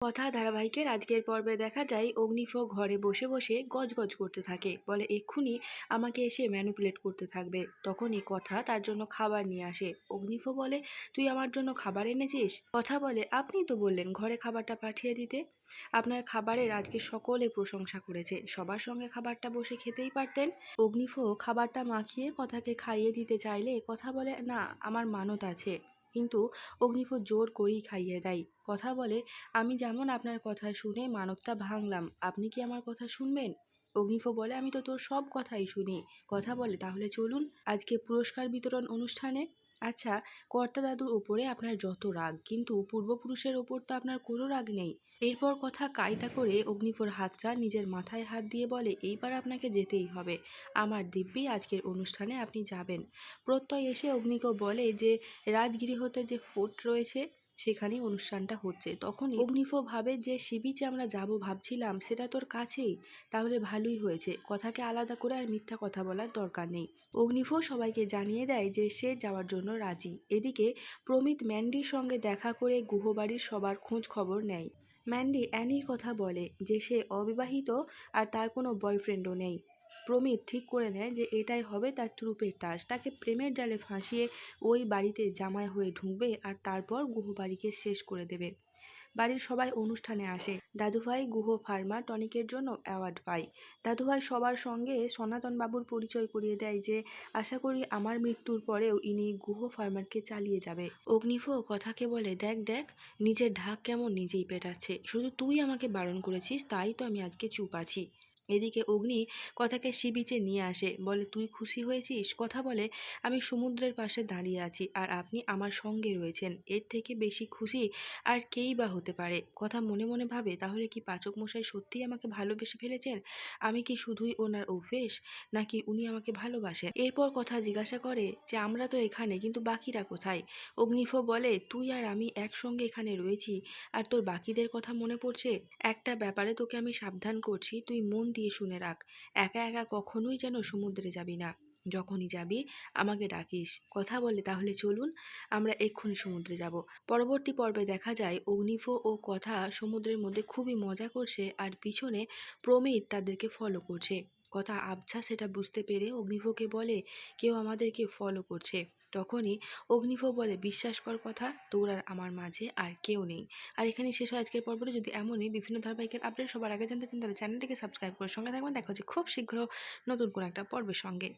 কথা ধারাবাহিকের আজকের পর্বে দেখা যায় অগ্নিফ ঘরে বসে বসে গজগজ করতে থাকে। বলে, এক্ষুনি আমাকে এসে ম্যানুপুলেট করতে থাকবে। তখনই কথা তার জন্য খাবার নিয়ে আসে। অগ্নিফ বলে, তুই আমার জন্য খাবার এনেছিস? কথা বলে, আপনি তো বললেন ঘরে খাবারটা পাঠিয়ে দিতে। আপনার খাবারের আজকে সকলে প্রশংসা করেছে। সবার সঙ্গে খাবারটা বসে খেতেই পারতেন। অগ্নিফ খাবারটা মাখিয়ে কথাকে খাইয়ে দিতে চাইলে কথা বলে, না, আমার মানত আছে। কিন্তু অগ্নিপথ জোর করেই খাইয়ে দেয়। কথা বলে, আমি যেমন আপনার কথা শুনে মানবতা ভাঙলাম, আপনি কি আমার কথা শুনবেন? অগ্নিফ বলে, আমি তো তোর সব কথাই শুনি। কথা বলে, তাহলে চলুন আজকে পুরস্কার বিতরণ অনুষ্ঠানে আচ্ছা কর্তা দাদুর উপরে আপনার যত রাগ, কিন্তু পূর্বপুরুষের ওপর তো আপনার কোনো রাগ নেই। এরপর কথা কায়দা করে অগ্নিপোর হাতটা নিজের মাথায় হাত দিয়ে বলে, এইবার আপনাকে যেতেই হবে। আমার দিব্যি আজকের অনুষ্ঠানে আপনি যাবেন। প্রত্যয় এসে অগ্নিকে বলে যে, রাজগৃহতে যে ফোর্ট রয়েছে সেখানেই অনুষ্ঠানটা হচ্ছে। তখন অগ্নিফ ভাবে যে শিবিচে আমরা যাব ভাবছিলাম, সেটা তোর কাছেই? তাহলে ভালোই হয়েছে। কথাকে আলাদা করে আর মিথ্যা কথা বলার দরকার নেই। অগ্নিফ সবাইকে জানিয়ে দেয় যে, সে যাওয়ার জন্য রাজি। এদিকে প্রমিত ম্যান্ডির সঙ্গে দেখা করে গুহবাড়ির সবার খোঁজ খবর নেয়। ম্যান্ডি অ্যানির কথা বলে যে, সে অবিবাহিত আর তার কোনো বয়ফ্রেন্ডও নেই। প্রমিত ঠিক করে নেয় যে এটাই হবে তার ট্রুপের টাস তাকে প্রেমের জালে ফাঁসিয়ে ওই বাড়িতে জামাই হয়ে ঢুকবে আর তারপর গুহবাড়িকে শেষ করে দেবে। বাড়ির সবাই অনুষ্ঠানে আসে। দাদুভাই গুহ ফার্মা টনিকের জন্য অ্যাওয়ার্ড পায়। দাদুভাই সবার সঙ্গে সনাতন বাবুর পরিচয় করিয়ে দেয় যে, আশা করি আমার মৃত্যুর পরেও ইনি গুহ ফার্মারকে চালিয়ে যাবে। অগ্নিফ কথাকে বলে, দেখ দেখ, নিজের ঢাক কেমন নিজেই পেটাচ্ছে। শুধু তুই আমাকে বারণ করেছিস, তাই তো আমি আজকে চুপ আছি। এদিকে অগ্নি কথাকে সি বিচে নিয়ে আসে, বলে, তুই খুশি হয়েছিস? কথা বলে, আমি সমুদ্রের পাশে দাঁড়িয়ে আছি আর আপনি আমার সঙ্গে রয়েছেন। এর থেকে বেশি খুশি আর কেই বা হতে পারে? কথা মনে মনে ভাবে, তাহলে কি পাচক মশাই সত্যিই আমাকে ভালোবেসে ফেলেছেন? আমি কি শুধুই ওনার অভ্যেস, নাকি উনি আমাকে ভালোবাসেন? এরপর কথা জিজ্ঞাসা করে যে, আমরা তো এখানে, কিন্তু বাকিরা কোথায়? অগ্নিফ বলে, তুই আর আমি একসঙ্গে এখানে রয়েছি, আর তোর বাকিদের কথা মনে পড়ছে? একটা ব্যাপারে তোকে আমি সাবধান করছি, তুই মন দিয়ে শুনে রাখ, একা একা কখনোই যেন সমুদ্রে যাবি না। যখনই যাবি, আমাকে ডাকিস। কথা বলে তাহলে চলুন, আমরা এক্ষুনি সমুদ্রে যাব। পরবর্তী পর্বে দেখা যায়, অগ্নিফ ও কথা সমুদ্রের মধ্যে খুবই মজা করছে আর পিছনে প্রমিত তাদেরকে ফলো করছে। কথা আবছা সেটা বুঝতে পেরে অগ্নিফকে বলে, কেউ আমাদেরকে ফলো করছে। তখনই অগ্নিফ বলে, বিশ্বাস কর কথা, তোর আর আমার মাঝে আর কেউ নেই। আর এখানে শেষ হয় আজকের পর্বটি। যদি এমনই বিভিন্ন ধারাবাহিকের আপডেট সবার আগে জানতে চান, তাহলে চ্যানেলটিকে সাবস্ক্রাইব করে সঙ্গে থাকবেন। দেখা হচ্ছে খুব শীঘ্র নতুন কোনো একটা পর্বের সঙ্গে।